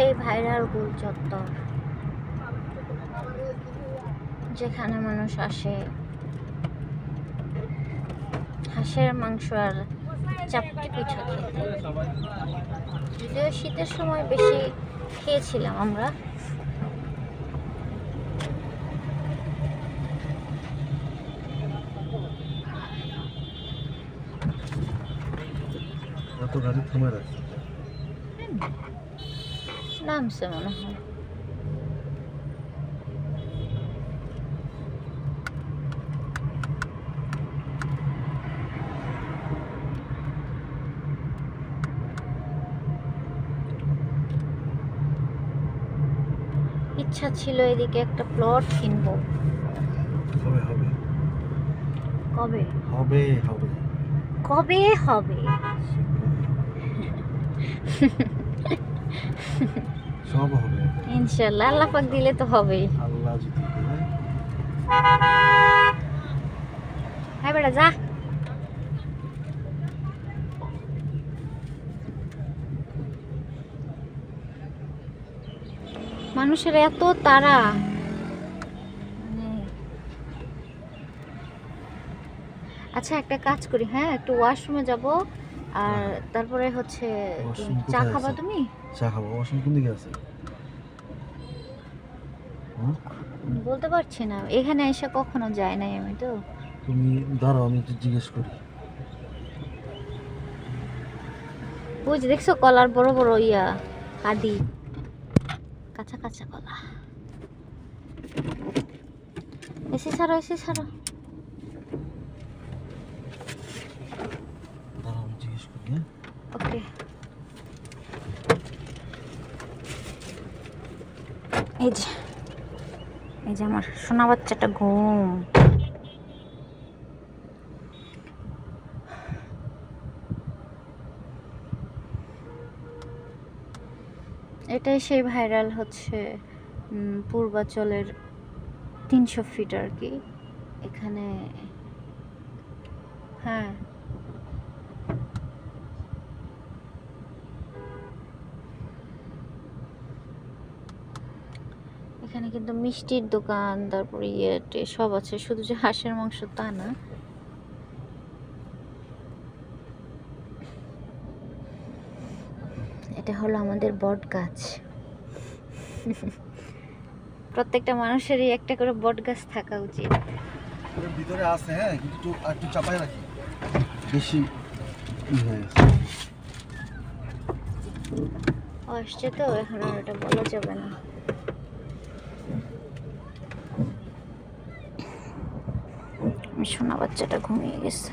সেই ভাইরাল গোল চত্বর যেখানে মানুষ আসে হাঁসের মাংস আর চাপটি পিঠা খেতে। যদিও শীতের সময় বেশি খেয়েছিলাম আমরা। এত গাড়ি থামে রাখছে। নামছে মনে হয় ইচ্ছা ছিল এদিকে একটা প্লট কিনবো। হবে হবে? কবে? হবে হবে। কবে হবে। সব হবে। আল্লাহ পাক দিলে তো হবেই। আল্লাহ যদি দেয়। হ্যাঁ বেটা যা। মানুষের এত তারা মানে আচ্ছা একটা কাজ করি হ্যাঁ? একটু ওয়াশরুমে যাব। আর তারপরে হচ্ছে চা খাবা তুমি? চা খাব। ওয়াশরুম কোন দিকে আছে? বলতে পারছি না। এখানে এসে কখনো যায় নাই আমি তো। তুমি দাঁড়াও আমি একটু জিজ্ঞেস করি। বুঝ দেখছ কলার বড় বড় ইয়া কাদি। কাঁচা কাঁচা কলা। এসে ছাড়ো এসে ছাড়ো দাঁড়াও আমি জিজ্ঞেস করি হ্যাঁ ওকে এই যে এই যে আমার সোনা বাচ্চাটা ঘুম। এটাই সেই ভাইরাল হচ্ছে পূর্বাচলের তিনশো ফিট আর কি। এখানে হ্যাঁ। এখানে কিন্তু মিষ্টির দোকান তারপরে ইয়ে সব আছে শুধু যে হাঁসের মাংস তা না। এটা হলো আমাদের বট গাছ। প্রত্যেকটা মানুষেরই একটা করে বট গাছ থাকা উচিত। ভিতরে আছে হ্যাঁ কিন্তু একটু রাখি। বেশি আসছে তো এখন আর এটা বলা যাবে না। আমার সোনা বাচ্চাটা ঘুমিয়ে গেছে।